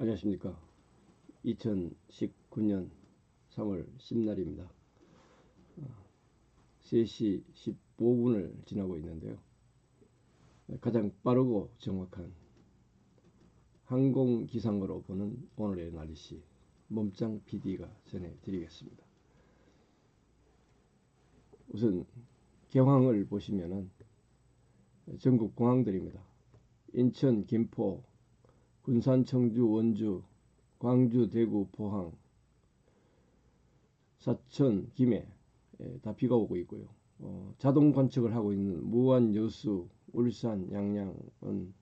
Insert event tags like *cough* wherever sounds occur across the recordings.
안녕하십니까. 2019년 3월 10날입니다. 3시 15분을 지나고 있는데요. 가장 빠르고 정확한 항공 기상으로 보는 오늘의 날씨 몸짱 PD가 전해드리겠습니다. 우선 경황을 보시면은 전국 공항들입니다. 인천, 김포, 군산, 청주, 원주, 광주, 대구, 포항, 사천, 김해 예, 다 비가 오고 있고요. 어, 자동 관측을 하고 있는 무안, 여수, 울산, 양양은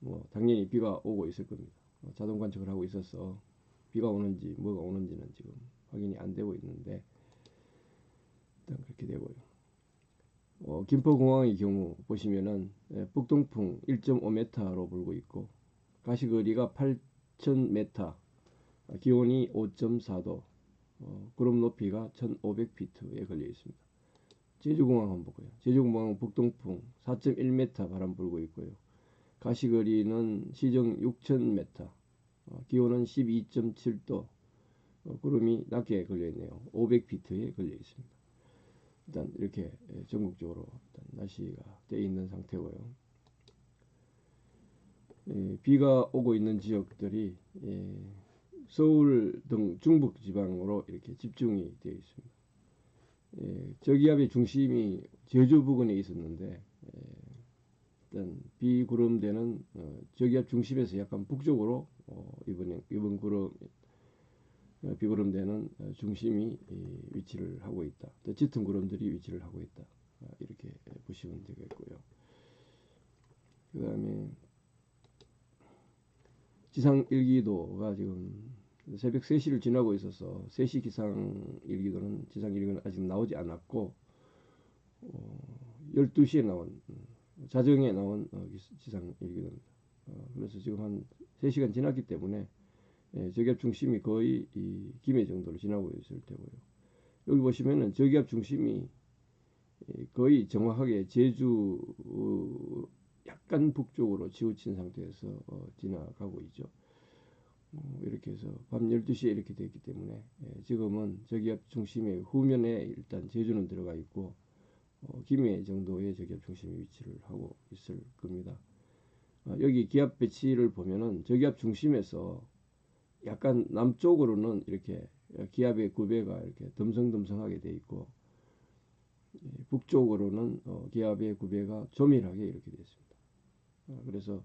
뭐 당연히 비가 오고 있을 겁니다. 어, 자동 관측을 하고 있어서 비가 오는지 뭐가 오는지는 지금 확인이 안 되고 있는데 일단 그렇게 되고요. 어, 김포공항의 경우 보시면은 예, 북동풍 1.5m로 불고 있고 가시거리가 8,000m, 기온이 5.4도, 어, 구름 높이가 1,500피트에 걸려 있습니다. 제주공항 한번 볼까요? 제주공항 북동풍 4.1m 바람 불고 있고요. 가시거리는 시정 6,000m, 어, 기온은 12.7도, 어, 구름이 낮게 걸려 있네요. 500피트에 걸려 있습니다. 일단 이렇게 전국적으로 일단 날씨가 되어 있는 상태고요. 예, 비가 오고 있는 지역들이 예, 서울 등 중북 지방으로 이렇게 집중이 되어 있습니다. 예, 저기압의 중심이 제주 부근에 있었는데 예, 일단 비구름되는 어, 저기압 중심에서 약간 북쪽으로 어, 이번 이번 구름 어, 비구름되는 어, 중심이 위치를 하고 있다. 또 짙은 구름들이 위치를 하고 있다. 아, 이렇게 보시면 되겠고요. 그 다음에 기상 일기도가 지금 새벽 3시를 지나고 있어서 3시 기상 일기도는 지상 일기는 아직 나오지 않았고 어, 12시에 나온 어, 자정에 나온 어, 지상 일기도입니다. 어, 그래서 지금 한 3시간 지났기 때문에 예, 저기압 중심이 거의 이 김해 정도로 지나고 있을 테고요. 여기 보시면은 저기압 중심이 거의 정확하게 제주 약간 북쪽으로 치우친 상태에서 어, 지나가고 있죠. 어, 이렇게 해서 밤 12시에 이렇게 됐기 때문에 예, 지금은 저기압 중심의 후면에 일단 제주는 들어가 있고 어, 김해 정도의 저기압 중심이 위치를 하고 있을 겁니다. 어, 여기 기압 배치를 보면은 저기압 중심에서 약간 남쪽으로는 이렇게 기압의 구배가 이렇게 덤성덤성하게 돼 있고 예, 북쪽으로는 어, 기압의 구배가 조밀하게 이렇게 되어 있습니다. 어, 그래서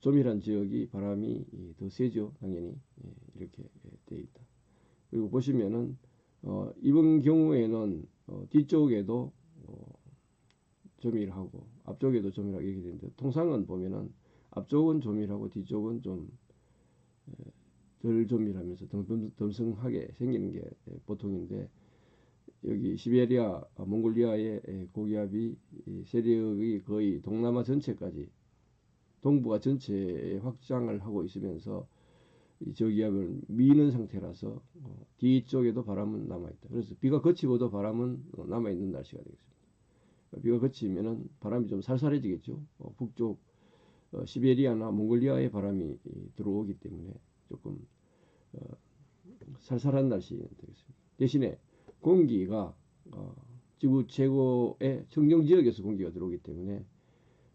조밀한 지역이 바람이 더 세죠. 당연히 예, 이렇게 되어 있다. 그리고 보시면은 어, 이번 경우에는 어, 뒤쪽에도 어, 조밀하고 앞쪽에도 조밀하게 이렇게 되는데 통상은 보면은 앞쪽은 조밀하고 뒤쪽은 좀덜 예, 조밀하면서 덤성하게 생기는 게 보통인데 여기 시베리아, 몽골리아의 고기압이 세력이 거의 동남아 전체까지 동부가 전체에 확장을 하고 있으면서 이 저기압을 미는 상태라서 어, 뒤쪽에도 바람은 남아있다. 그래서 비가 그치고도 바람은 남아있는 날씨가 되겠습니다. 비가 그치면은 바람이 좀 살살해지겠죠. 어, 북쪽 어, 시베리아나 몽골리아의 바람이 들어오기 때문에 조금 어, 살살한 날씨 되겠습니다. 대신에 공기가 어, 지구 최고의 청정 지역에서 공기가 들어오기 때문에 예,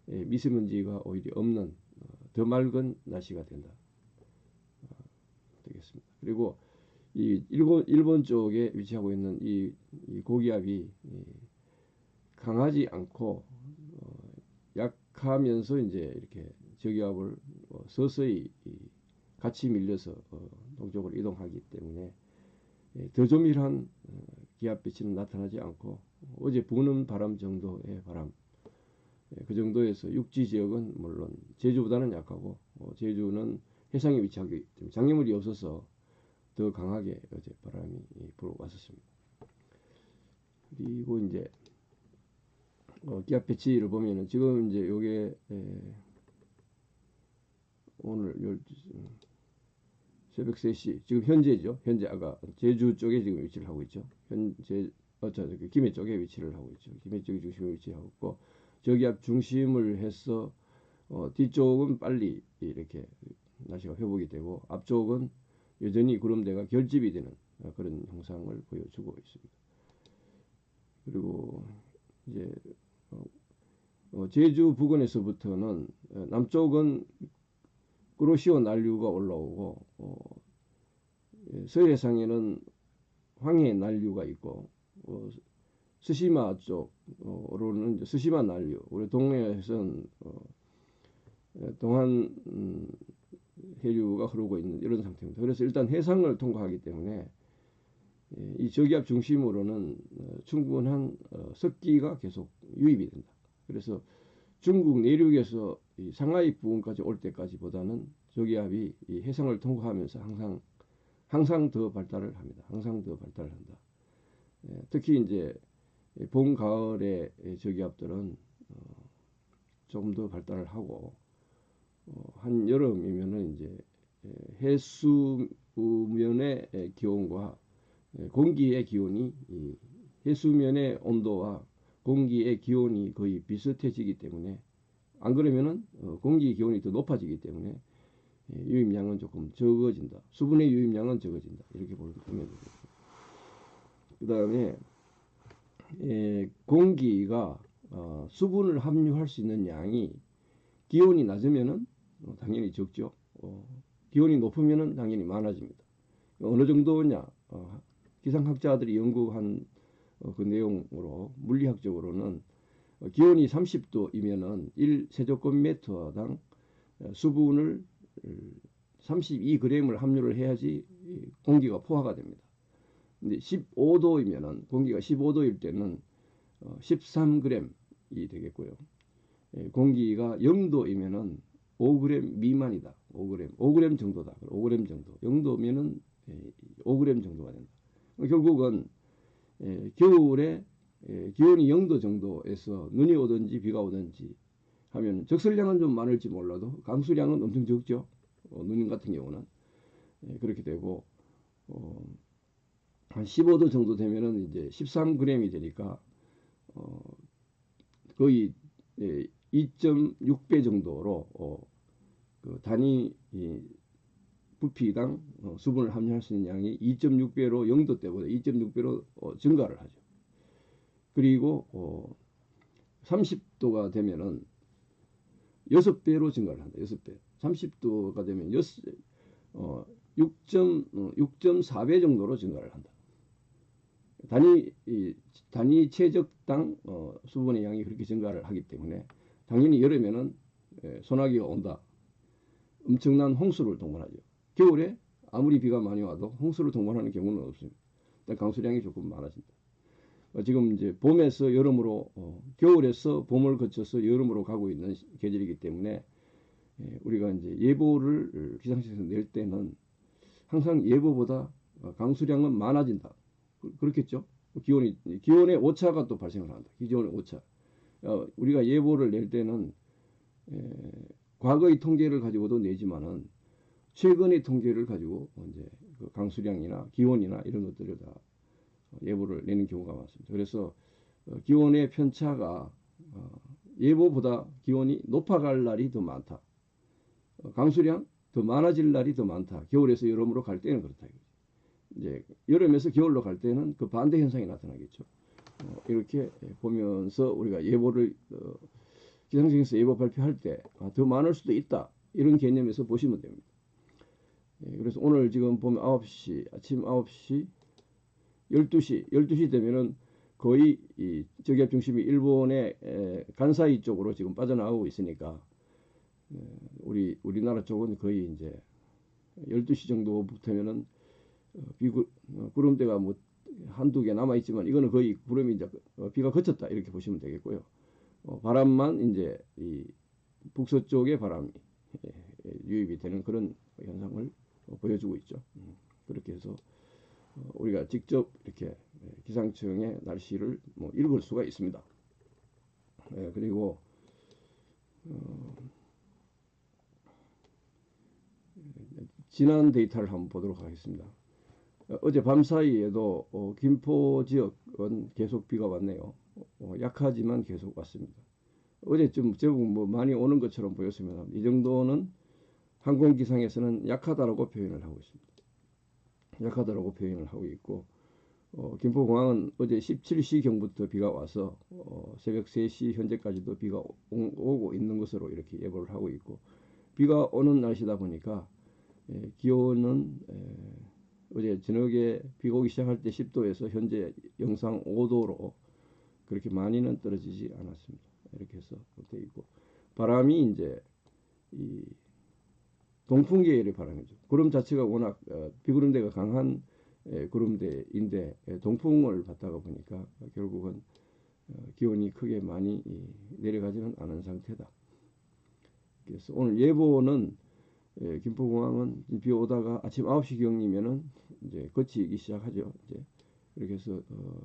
미세먼지가 오히려 없는 어, 더 맑은 날씨가 된다. 어, 되겠습니다. 그리고 이 일본, 일본 쪽에 위치하고 있는 이, 이 고기압이 이 강하지 않고 어, 약하면서 이제 이렇게 저기압을 어, 서서히 이 같이 밀려서 어, 동쪽으로 이동하기 때문에 예, 더 조밀한 어, 기압 배치는 나타나지 않고 어제 부는 바람 정도의 바람 예, 그 정도에서 육지 지역은 물론 제주보다는 약하고 어, 제주는 해상에 위치하기 때문에 장애물이 없어서 더 강하게 어제 바람이 불어왔었습니다. 그리고 이제 어, 기압 배치를 보면은 지금 이제 요게 에, 오늘 12시 새벽 3시 지금 현재죠. 현재 아까 제주 쪽에 지금 위치를 하고 있죠. 현재 어차 그 김해 쪽에 위치를 하고 있죠. 김해 쪽에 중심에 위치하고 있고 저기압 중심을 해서 어, 뒤쪽은 빨리 이렇게 날씨가 회복이 되고 앞쪽은 여전히 구름대가 결집이 되는 어, 그런 형상을 보여주고 있습니다. 그리고 이제 어, 어, 제주 부근에서부터는 남쪽은 꾸로시오 난류가 올라오고 어, 예, 서해상에는 황해 난류가 있고 어, 스시마 쪽으로는 스시마 난류 우리 동해에서는 어, 예, 동한 음, 해류가 흐르고 있는 이런 상태입니다. 그래서 일단 해상을 통과하기 때문에 예, 이 저기압 중심으로는 어, 충분한 어, 습기가 계속 유입이 된다. 그래서 중국 내륙에서 이 상하이 부근까지 올 때까지보다는 저기압이 이 해상을 통과하면서 항상 항상 더 발달을 합니다. 항상 더 발달을 한다. 예, 특히 이제 봄 가을에 저기압들은 어, 조금 더 발달을 하고 어, 한 여름이면은 이제 예, 해수면의 기온과 예, 공기의 기온이 해수면의 온도와 공기의 기온이 거의 비슷해지기 때문에 안 그러면은 어, 공기 기온이 더 높아지기 때문에 예, 유입량은 조금 적어진다. 수분의 유입량은 적어진다. 이렇게 보면 되겠습니다. 그 다음에 예, 공기가 어, 수분을 함유할 수 있는 양이 기온이 낮으면은 어, 당연히 적죠. 어, 기온이 높으면은 당연히 많아집니다. 어느 정도냐? 어, 기상학자들이 연구한 어, 그 내용으로 물리학적으로는 어, 기온이 30도이면은 1 세제곱미터당 어, 수분을 32g을 함유를 해야지 공기가 포화가 됩니다. 근데 15도이면은 공기가 15도일 때는 13g이 되겠고요. 예, 공기가 0도이면은 5g 미만이다. 5g, 5g 정도다. 5g 정도. 0도면은 5g 정도가 된다. 결국은 예, 겨울에 예, 기온이 0도 정도에서 눈이 오든지 비가 오든지 하면 적설량은 좀 많을지 몰라도 강수량은 엄청 적죠. 어, 누님 같은 경우는 예, 그렇게 되고 어, 한 15도 정도 되면은 이제 13g이 되니까 어, 거의 예, 2.6배 정도로 어, 그 단위 이, 부피당 어, 수분을 함유할 수 있는 양이 2.6배로 0도 때보다 2.6배로 어, 증가를 하죠. 그리고 어, 30도가 되면은 6배로 증가를 한다. 6배. 30도가 되면 6, 어, 6.4배 어, 정도로 증가를 한다. 단위 이, 단위 최적당 어, 수분의 양이 그렇게 증가를 하기 때문에 당연히 여름에는 예, 소나기가 온다. 엄청난 홍수를 동반하죠. 겨울에 아무리 비가 많이 와도 홍수를 동반하는 경우는 없습니다. 강수량이 조금 많아진다. 어, 지금 이제 봄에서 여름으로 어, 겨울에서 봄을 거쳐서 여름으로 가고 있는 계절이기 때문에 예, 우리가 이제 예보를 기상청에서 낼 때는 항상 예보보다 강수량은 많아진다. 그, 그렇겠죠? 기온이 기온의 오차가 또 발생을 한다. 기온의 오차. 어, 우리가 예보를 낼 때는 에, 과거의 통계를 가지고도 내지만은 최근의 통계를 가지고 이제 그 강수량이나 기온이나 이런 것들을 다 예보를 내는 경우가 많습니다. 그래서 어, 기온의 편차가 어, 예보보다 기온이 높아갈 날이 더 많다. 어, 강수량 더 많아질 날이 더 많다. 겨울에서 여름으로 갈 때는 그렇다. 이제 여름에서 겨울로 갈 때는 그 반대 현상이 나타나겠죠. 이렇게 보면서 우리가 예보를 기상청에서 예보 발표할 때더 아, 많을 수도 있다. 이런 개념에서 보시면 됩니다. 예, 그래서 오늘 지금 보면 9시, 아침 9시, 12시, 12시 되면은 거의 이 저기압 중심이 일본의 에, 간사이 쪽으로 지금 빠져나가고 있으니까 에, 우리 우리나라 쪽은 거의 이제 12시 정도부터면은 어, 비구, 어, 구름대가 뭐 한두 개 남아 있지만 이거는 거의 구름이 이제 어, 비가 그쳤다 이렇게 보시면 되겠고요. 어, 바람만 이제 이 북서쪽의 바람이 예, 예, 유입이 되는 그런 현상을 어, 보여주고 있죠. 음, 그렇게 해서 어, 우리가 직접 이렇게 예, 기상청의 날씨를 뭐 읽을 수가 있습니다. 예, 그리고 어, 지난 데이터를 한번 보도록 하겠습니다. 어제 밤 사이에도 어, 김포 지역은 계속 비가 왔네요. 어, 약하지만 계속 왔습니다. 어제 좀 제법 뭐 많이 오는 것처럼 보였으면 이 정도는 항공기상에서는 약하다라고 표현을 하고 있습니다. 약하다라고 표현을 하고 있고 어, 김포공항은 어제 17시경부터 비가 와서 어, 새벽 3시 현재까지도 비가 오, 오고 있는 것으로 이렇게 예보를 하고 있고 비가 오는 날씨다 보니까 예, 기온은 예, 어제 저녁에 비가 오기 시작할 때 10도에서 현재 영상 5도로 그렇게 많이는 떨어지지 않았습니다. 이렇게 해서 되어 있고 바람이 이제 이 동풍 계열의 바람이죠. 구름 자체가 워낙 어, 비구름대가 강한 에, 구름대인데 에, 동풍을 받다가 보니까 결국은 어, 기온이 크게 많이 이, 내려가지는 않은 상태다. 그래서 오늘 예보는 에, 김포공항은 비 오다가 아침 9시 경이면은 이제 거치기 시작하죠. 이제 이렇게 해서 어,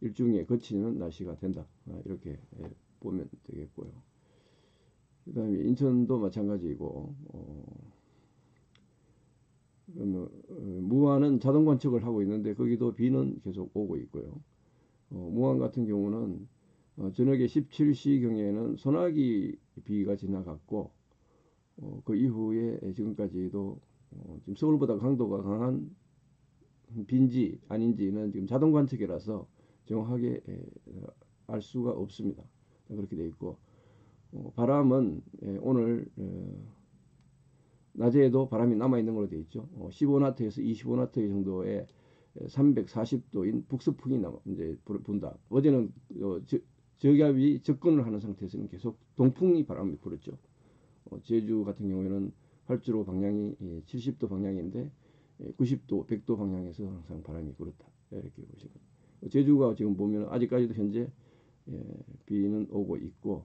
일종의 거치는 날씨가 된다. 아, 이렇게 예, 보면 되겠고요. 그 다음에 인천도 마찬가지이고 어, 어, 무안은 자동 관측을 하고 있는데 거기도 비는 계속 오고 있고요. 어, 무안 같은 경우는 어, 저녁에 17시 경에는 소나기 비가 지나갔고 어, 그 이후에 지금까지도 어, 지금 서울보다 강도가 강한 빈지 아닌지는 지금 자동 관측이라서 정확하게 에, 알 수가 없습니다. 그렇게 돼 있고 어, 바람은 에, 오늘 어, 낮에도 바람이 남아 있는 걸로 되어 있죠. 어, 15나트에서 25나트 정도의 340도인 북서풍이 남아 이제 분다. 어제는 어, 저, 저기압이 접근을 하는 상태에서는 계속 동풍이 바람이 불었죠. 어, 제주 같은 경우에는 활주로 방향이 70도 예, 방향인데 90도, 예, 100도 방향에서 항상 바람이 불었다. 이렇게 보시면 제주가 지금 보면 아직까지도 현재 예, 비는 오고 있고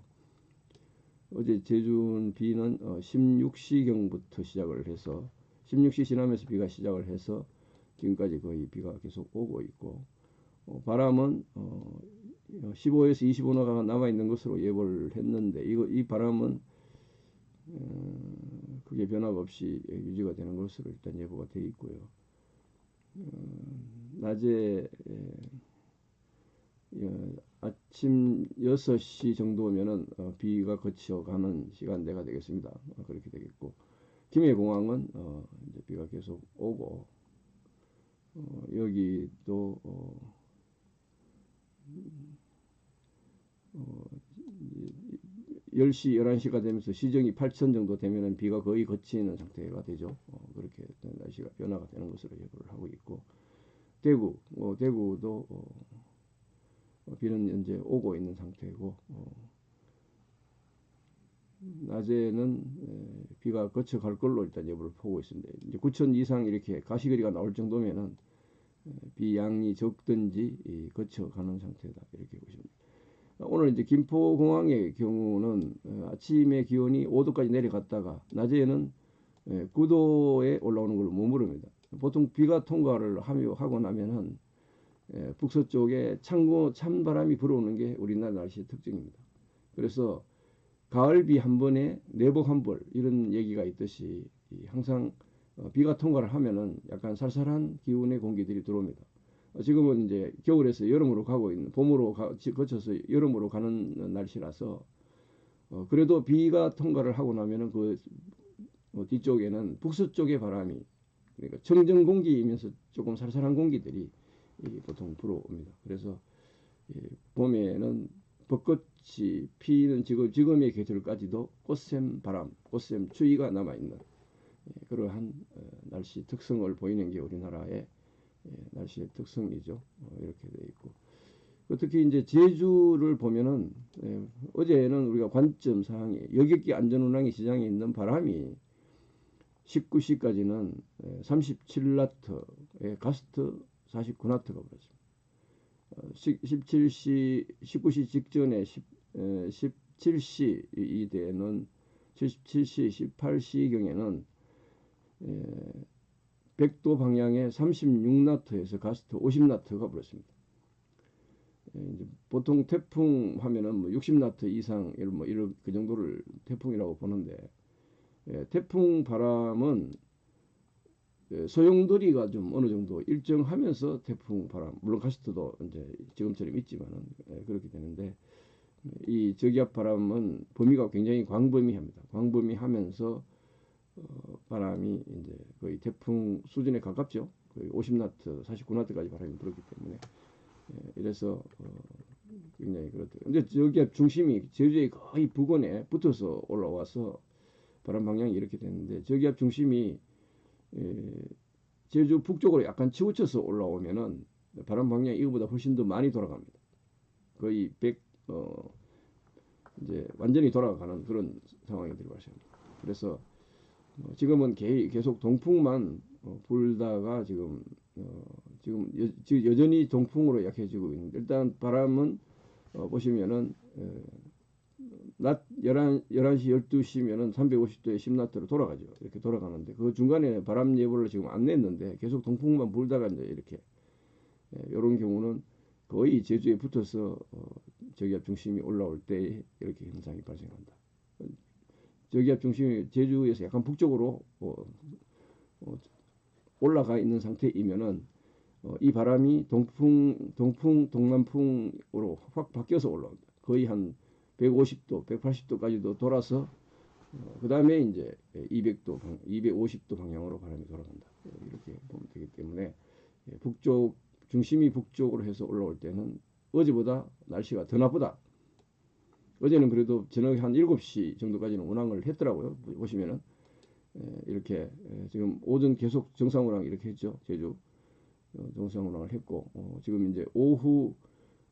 어제 제주는 비는 어, 16시경부터 시작을 해서 16시 지나면서 비가 시작을 해서 지금까지 거의 비가 계속 오고 있고 어, 바람은 어, 15에서 25나가 남아 있는 것으로 예보를 했는데 이거 이 바람은 어, 그게 변화가 없이 유지가 되는 것으로 일단 예보가 되어 있고요. 어, 낮에 예, 아침 6시 정도면은 어, 비가 거쳐가는 시간대가 되겠습니다. 어, 그렇게 되겠고 김해공항은 어, 비가 계속 오고 어, 여기도 어, 어, 10시, 11시가 되면서 시정이 8천 정도 되면은 비가 거의 거치는 상태가 되죠. 어, 그렇게 날씨가 변화가 되는 것으로 예보를 하고 있고 대구, 어, 대구도 어, 어, 비는 현재 오고 있는 상태이고 어, 낮에는 에, 비가 거쳐갈 걸로 일단 예보를 보고 있습니다. 이제 9천 이상 이렇게 가시거리가 나올 정도면은 에, 비 양이 적든지 이, 거쳐가는 상태다 이렇게 보시면 오늘 이제 김포공항의 경우는 에, 아침에 기온이 5도까지 내려갔다가 낮에는 에, 9도에 올라오는 걸로 머무릅니다. 보통 비가 통과를 하고 나면은 예, 북서쪽에 창고 찬바람이 불어오는 게 우리나라 날씨의 특징입니다. 그래서 가을비 한 번에 내복 한 벌 이런 얘기가 있듯이 항상 어, 비가 통과를 하면은 약간 살살한 기운의 공기들이 들어옵니다. 어, 지금은 이제 겨울에서 여름으로 가고 있는 봄으로 가, 거쳐서 여름으로 가는 날씨라서 어, 그래도 비가 통과를 하고 나면은 그 어, 뒤쪽에는 북서 쪽의 바람이 그러니까 청정 공기이면서 조금 살살한 공기들이 보통 불어옵니다. 그래서 봄에는 벚꽃이 피는 지금 지금의 계절까지도 꽃샘 바람, 꽃샘 추위가 남아 있는 예, 그러한 어, 날씨 특성을 보이는 게 우리나라의 예, 날씨의 특성이죠. 어, 이렇게 돼 있고 특히 이제 제주를 보면은 예, 어제는 우리가 관점 사항이 여객기 안전운항의 시장에 있는 바람이 19시까지는 37나트의 가스트 49나트가 불었습니다. 17시, 19시 직전에 10, 17시 이때는 77시, 18시 경에는 100도 방향에 36나트에서 가스트 50나트가 불었습니다. 보통 태풍 하면은 뭐 60나트 이상 이런 뭐 이런 그 정도를 태풍이라고 보는데 태풍 바람은 그 소용돌이가 좀 어느 정도 일정하면서 태풍 바람 물론 가스트도 이제 지금처럼 있지만은 예, 그렇게 되는데 이 저기압 바람은 범위가 굉장히 광범위합니다. 광범위하면서 어, 바람이 이제 거의 태풍 수준에 가깝죠. 거의 50나트, 49나트까지 바람이 불었기 때문에 예, 이래서 어, 굉장히 그렇대요. 근데 저기 중심이 제주의 거의 북원에 붙어서 올라와서 바람 방향이 이렇게 됐는데 저기압 중심이 예, 제주 북쪽으로 약간 치우쳐서 올라오면은 바람 방향이 이거보다 훨씬 더 많이 돌아갑니다. 거의 100, 어, 이제 완전히 돌아가는 그런 상황이들이 발생합니다. 그래서 어, 지금은 개, 계속 동풍만 어, 불다가 지금 어, 지금 여, 여전히 동풍으로 약해지고 있는데 일단 바람은 어, 보시면은 에, 낮 11, 11시 12시면은 350도에 10나트로 돌아가죠. 이렇게 돌아가는데 그 중간에 바람 예보를 지금 안 냈는데 계속 동풍만 불다가 이제 이렇게 이런 예, 경우는 거의 제주에 붙어서 어, 저기압 중심이 올라올 때 이렇게 현상이 발생한다. 저기압 중심이 제주에서 약간 북쪽으로 어, 어, 올라가 있는 상태이면은 어, 이 바람이 동풍, 동풍, 동남풍으로 확 바뀌어서 올라옵니다. 거의 한 150도, 180도까지도 돌아서 어, 그 다음에 이제 200도, 250도 방향으로 바람이 돌아간다. 이렇게 보면 되기 때문에 예, 북쪽 중심이 북쪽으로 해서 올라올 때는 어제보다 날씨가 더 나쁘다. 어제는 그래도 저녁 한 7시 정도까지는 운항을 했더라고요. 보시면은 예, 이렇게 예, 지금 오전 계속 정상 운항 이렇게 했죠. 제주 어, 정상 운항을 했고 어, 지금 이제 오후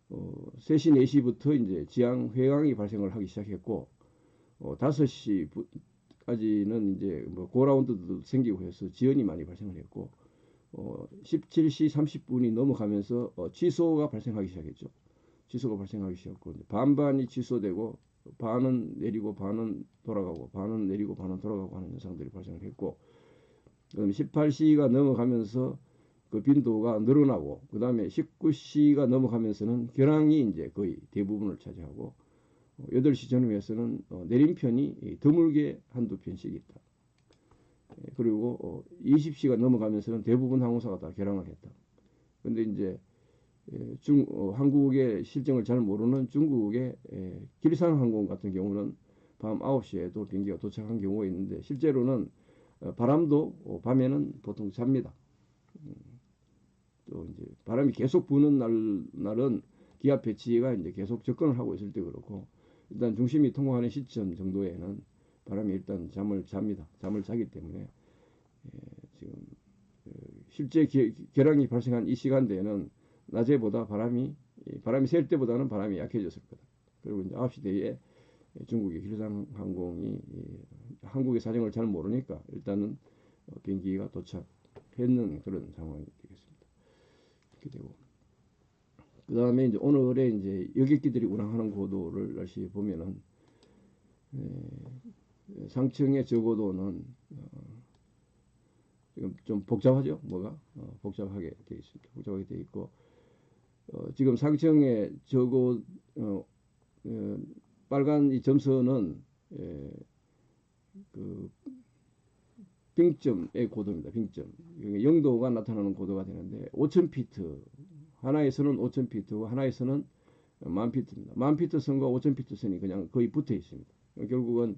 어, 3시 4시부터 이제 지향 회항이 발생을 하기 시작했고 어, 5시까지는 이제 뭐 고라운드도 생기고 해서 지연이 많이 발생을 했고 어, 17시 30분이 넘어가면서 어, 취소가 발생하기 시작했죠. 취소가 발생하기 시작했고 반반이 취소되고 반은 내리고 반은 돌아가고 반은 내리고 반은 돌아가고 하는 현상들이 발생을 했고 그다음에 18시가 넘어가면서 그 빈도가 늘어나고 그 다음에 19시가 넘어가면서는 결항이 이제 거의 대부분을 차지하고 8시 전후에서는 어, 내림편이 드물게 한두 편씩 있다. 예, 그리고 20시가 어, 넘어가면서는 대부분 항공사가 다 결항을 했다. 근데 이제 예, 중 어, 한국의 실정을 잘 모르는 중국의 예, 길상 항공 같은 경우는 밤 9시에도 비행기가 도착한 경우가 있는데 실제로는 바람도 밤에는 보통 잡니다. 음, 또 이제 바람이 계속 부는 날 날은 기압 배치가 이제 계속 접근을 하고 있을 때 그렇고 일단 중심이 통과하는 시점 정도에는 바람이 일단 잠을 잡니다. 잠을 자기 때문에 예, 지금 그 실제 기, 결항이 발생한 이 시간대에는 낮에보다 바람이 바람이 셀 때보다는 바람이 약해졌을 거다. 그리고 이제 9시 대에 중국의 길상 항공이 한국의 사정을 잘 모르니까 일단은 어, 비행기가 도착했는 그런 상황이 되겠습니다. 이렇게 되고 그 다음에 이제 오늘에 이제 여객기들이 운항하는 고도를 다시 보면은 에, 상층의 저고도는 어, 지금 좀 복잡하죠 뭐가 어, 복잡하게 되어 있습니다 복잡하게 되어 있고 어, 지금 상층의 저고 어, 어, 빨간 이 점선은 에, 그 빙점의 고도입니다. 빙점. 영도가 나타나는 고도가 되는데 5,000피트 하나에서는 5,000피트고 하나에서는 만 피트입니다. 만 피트 선과 5,000피트 선이 그냥 거의 붙어 있습니다. 결국은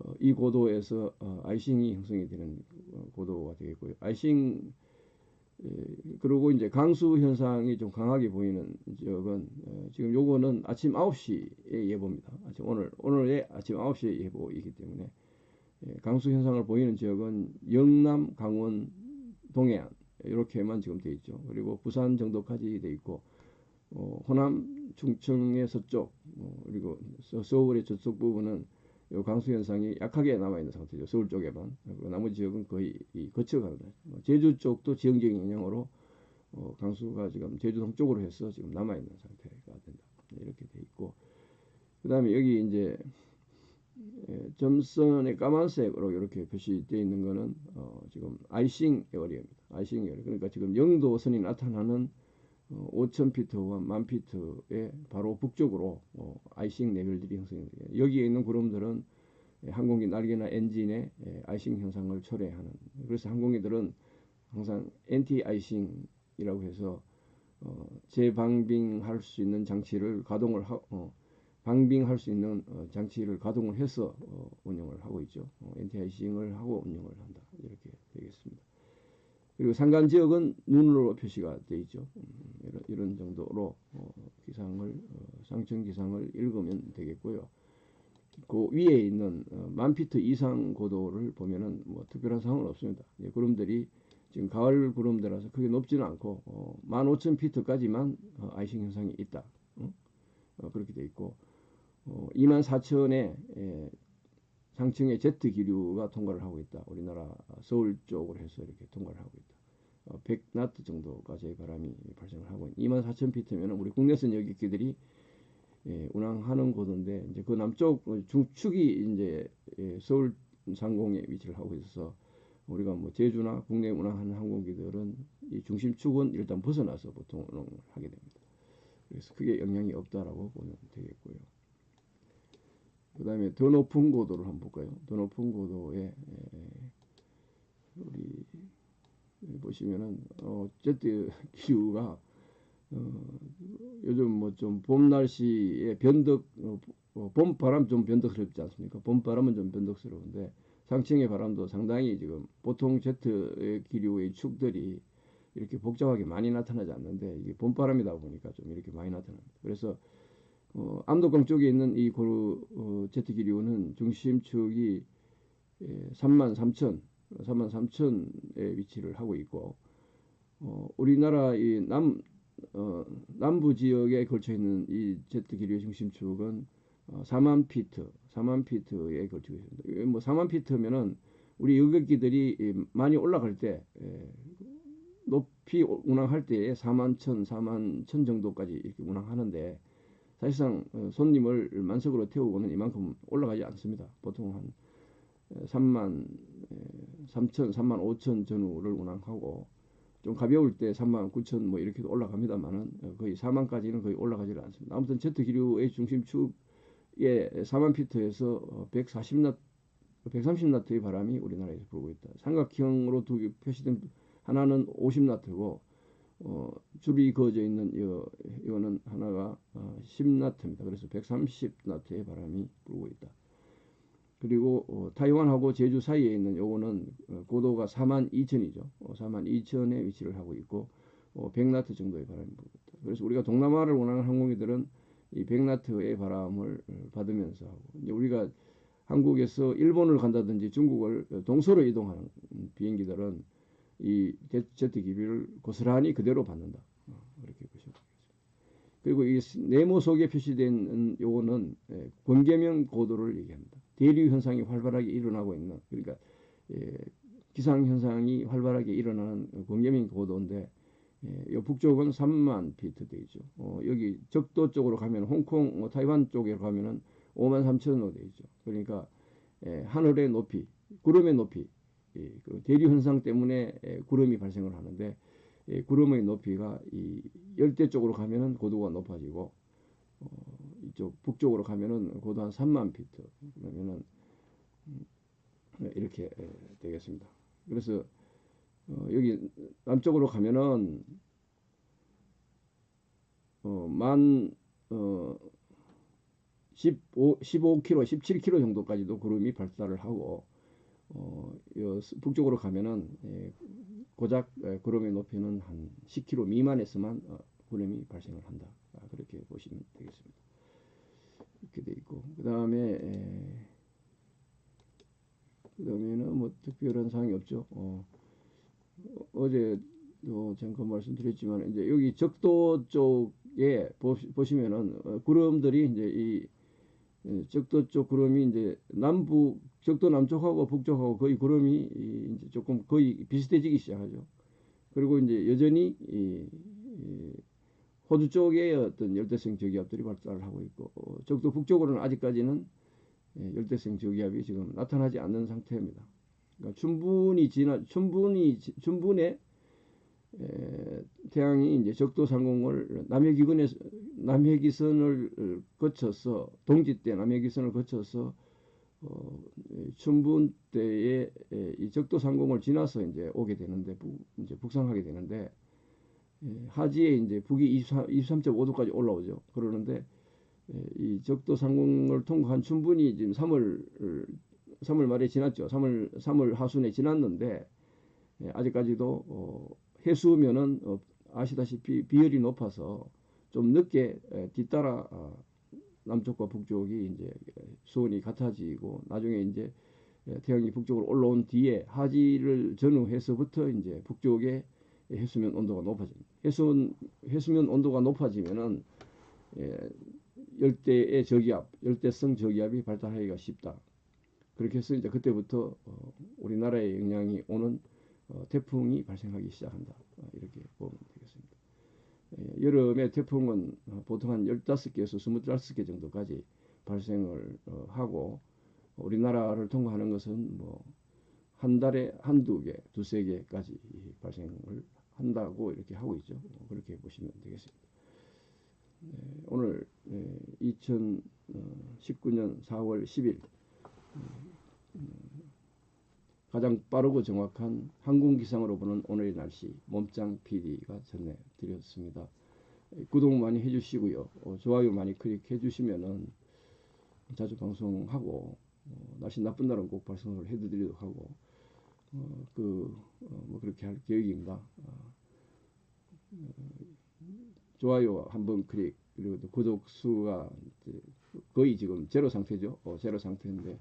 어, 이 고도에서 어, 아이싱이 형성이 되는 어, 고도가 되겠고요. 아이싱 에, 그리고 이제 강수 현상이 좀 강하게 보이는 지역은 어, 지금 요거는 아침 9시의 예보입니다. 아침 오늘 오늘의 아침 9시의 예보이기 때문에 예, 강수 현상을 보이는 지역은 영남, 강원, 동해안 이렇게만 지금 돼 있죠. 그리고 부산 정도까지 돼 있고 어, 호남, 충청의 서쪽 어, 그리고 서 울의 저쪽 부분은 이 강수 현상이 약하게 남아 있는 상태죠. 서울 쪽에만 나머지 지역은 거의 거쳐가는 뭐 제주 쪽도 지형적인 영향으로 어, 강수가 지금 제주 동쪽으로 해서 지금 남아 있는 상태가 된다. 이렇게 돼 있고 그 다음에 여기 이제 예, 점선의 까만색으로 이렇게 표시되어 있는 것은 어, 지금 아이싱 에어리어입니다. 아이싱 에어리어. 그러니까 지금 영도선이 나타나는 어, 5,000피트와 1만피트의 바로 북쪽으로 어, 아이싱 레벨들이 형성이 됩니다. 여기에 있는 구름들은 예, 항공기 날개나 엔진의 예, 아이싱 현상을 초래하는 그래서 항공기들은 항상 엔티 아이싱이라고 해서 어, 재방빙할 수 있는 장치를 가동을 하, 어, 방빙할 수 있는 어, 장치를 가동을 해서 어, 운영을 하고 있죠. 어, NTI싱을 하고 운영을 한다. 이렇게 되겠습니다. 그리고 상간 지역은 눈으로 표시가 되어 있죠. 음, 이런, 이런 정도로 어, 기상을 어, 상층 기상을 읽으면 되겠고요. 그 위에 있는 어, 만 피트 이상 고도를 보면은 뭐 특별한 사항은 없습니다. 예, 구름들이 지금 가을 구름들라서 크게 높지는 않고 어, 15,000 피트까지만 어, 아이싱 현상이 있다. 어? 어, 그렇게 돼 있고 어, 24,000에 예, 상층의 제트 기류가 통과를 하고 있다. 우리나라 서울 쪽으로 해서 이렇게 통과를 하고 있다. 어, 100나트 정도까지의 바람이 발생을 하고 있는 24,000피트면 우리 국내선 여객기들이 예, 운항하는 곳인데 이제 그 남쪽 중축이 이제 예, 서울 상공에 위치를 하고 있어서 우리가 뭐 제주나 국내 운항하는 항공기들은 이 중심축은 일단 벗어나서 보통 운항을 하게 됩니다. 그래서 크게 영향이 없다라고 보면 되겠고요. 그 다음에 더 높은 고도를 한번 볼까요? 더 높은 고도에 예, 우리 보시면은 어, 제트 *laughs* 기후가 어, 요즘 뭐 좀 봄 날씨에 변덕 어, 어, 봄 바람 좀 변덕스럽지 않습니까? 봄 바람은 좀 변덕스러운데 상층의 바람도 상당히 지금 보통 제트의 기류의 축들이 이렇게 복잡하게 많이 나타나지 않는데 이게 봄바람이다 보니까 좀 이렇게 많이 나타납니다. 그래서 어, 암도강 쪽에 있는 이 고루 어, 제트 기류는 중심 축이 예, 3만 3천 3만 3천에 위치를 하고 있고 어, 우리나라 이남 어, 남부 지역에 걸쳐 있는 이 제트 기류의 중심축은 어, 4만 피트, 4만 피트에 걸치고 있습니다. 뭐 4만 피트면은 우리 여객기들이 많이 올라갈 때 예, 높이 운항할 때에 4만 천, 4만 천 정도까지 이렇게 운항하는데 사실상 어, 손님을 만석으로 태우고는 이만큼 올라가지 않습니다. 보통 한 3만 3천, 3만 5천 전후를 운항하고 좀 가벼울 때 3만 9천 뭐 이렇게 올라갑니다만은 어, 거의 4만까지는 거의 올라가지를 않습니다. 아무튼 제트 기류의 중심 축에 4만 피트에서 140나 130나트의 바람이 우리나라에서 불고 있다. 삼각형으로 두 개 표시된 하나는 50나트고 어, 줄이 그어져 있는 이 이거는 하나가 어, 10나트입니다. 그래서 130나트의 바람이 불고 있다. 그리고 어, 타이완하고 제주 사이에 있는 요거는 어, 고도가 4만 2천이죠. 어, 4만 2천에 위치를 하고 있고 어, 100나트 정도의 바람이 불고 있다. 그래서 우리가 동남아를 원하는 항공기들은 이 100나트의 바람을 어, 받으면서 하고 이제 우리가 한국에서 일본을 간다든지 중국을 동서로 이동하는 비행기들은 이 제트 기비를 고스란히 그대로 받는다. 어, 그렇게 보시면 되겠습니다. 그리고 이 네모 속에 표시된 요거는 예, 번개명 고도를 얘기합니다. 대류 현상이 활발하게 일어나고 있는 그러니까 예, 기상 현상이 활발하게 일어나는 번개명 고도인데 예, 요 북쪽은 3만 피트 되죠. 어, 여기 적도 쪽으로 가면 홍콩, 뭐 타이완 쪽에 가면은 5만 3천으로 되어 있죠. 그러니까 예, 하늘의 높이, 구름의 높이, 예, 그 대류 현상 때문에 예, 구름이 발생을 하는데 예, 구름의 높이가 이 열대 쪽으로 가면은 고도가 높아지고 어, 이쪽 북쪽으로 가면은 고도 한 3만 피트 그러면은 음, 이렇게 예, 되겠습니다. 그래서 어, 여기 남쪽으로 가면은 어, 만 어, 15, 15km, 17km 정도까지도 구름이 발달을 하고 어, 요 북쪽으로 가면은 예, 고작 예, 구름의 높이는 한 10km 미만에서만 어, 구름이 발생을 한다. 아, 그렇게 보시면 되겠습니다. 이렇게 돼 있고 그 다음에 예, 그 다음에는 뭐 특별한 사항이 없죠. 어, 어제도 잠깐 말씀드렸지만 이제 여기 적도 쪽에 보시, 면은 어, 구름들이 이제 이 예, 적도 쪽 구름이 이제 남북 적도 남쪽하고 북쪽하고 거의 구름이 이제 조금 거의 비슷해지기 시작하죠. 그리고 이제 여전히 이, 이 호주 쪽에 어떤 열대성 저기압들이 발달을 하고 있고 어, 적도 북쪽으로는 아직까지는 예, 열대성 저기압이 지금 나타나지 않는 상태입니다. 그러니까 충분히 지나 충분히 충분에 에, 태양이 이제 적도 상공을 남해 기근에서 남해 기선을 거쳐서 동지 때 남해 기선을 거쳐서 어, 춘분 때에 이 적도 상공을 지나서 이제 오게 되는데 북, 이제 북상하게 되는데 에, 하지에 이제 북이 23, 23.5도까지 올라오죠. 그러는데 예, 이 적도 상공을 통과한 충분히 지금 3월 3월 말에 지났죠. 3월 3월 하순에 지났는데 예, 아직까지도 어, 해수면은 어, 아시다시피 비열이 높아서 좀 늦게 에, 뒤따라 어, 남쪽과 북쪽이 이제 수온이 같아지고 나중에 이제 예, 태양이 북쪽으로 올라온 뒤에 하지를 전후해서부터 이제 북쪽에 해수면 온도가 높아집니다. 해수 해수면 온도가 높아지면은 예, 열대의 저기압, 열대성 저기압이 발달하기가 쉽다. 그렇게 해서 이제 그때부터 어, 우리나라에 영향이 오는 어, 태풍이 발생하기 시작한다. 어, 이렇게 보면 되겠습니다. 예, 여름에 태풍은 어, 보통 한 15개에서 25개 정도까지 발생을 어, 하고 우리나라를 통과하는 것은 뭐 한 달에 한두 개, 두세 개까지 발생을 한다고 이렇게 하고 있죠. 어, 그렇게 보시면 되겠습니다. 네, 오늘 네, 2019년 4월 10일 가장 빠르고 정확한 항공기상으로 보는 오늘의 날씨 몸짱 PD가 전해드렸습니다. 구독 많이 해주시고요. 어, 좋아요 많이 클릭해 주시면은 자주 방송하고 어, 날씨 나쁜 날은 꼭 발송을 해드리도록 하고 어, 그뭐 그렇게 할 계획입니다. 어, 좋아요 한 번 클릭 그리고 구독 수가 거의 지금 제로 상태죠. 어, 제로 상태인데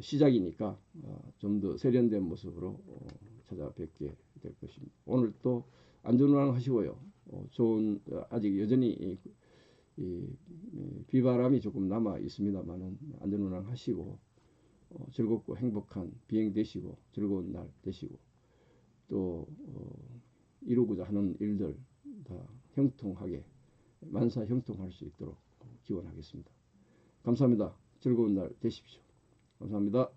시작이니까 어, 좀더 세련된 모습으로 어, 찾아뵙게 될 것입니다. 오늘 또 안전운항 하시고요. 어, 좋은 아직 여전히 비바람이 조금 남아 있습니다만은 안전운항 하시고 어, 즐겁고 행복한 비행 되시고 즐거운 날 되시고 또 어, 이루고자 하는 일들 다 형통하게 만사 형통할 수 있도록 기원하겠습니다. 감사합니다. 즐거운 날 되십시오. 감사합니다.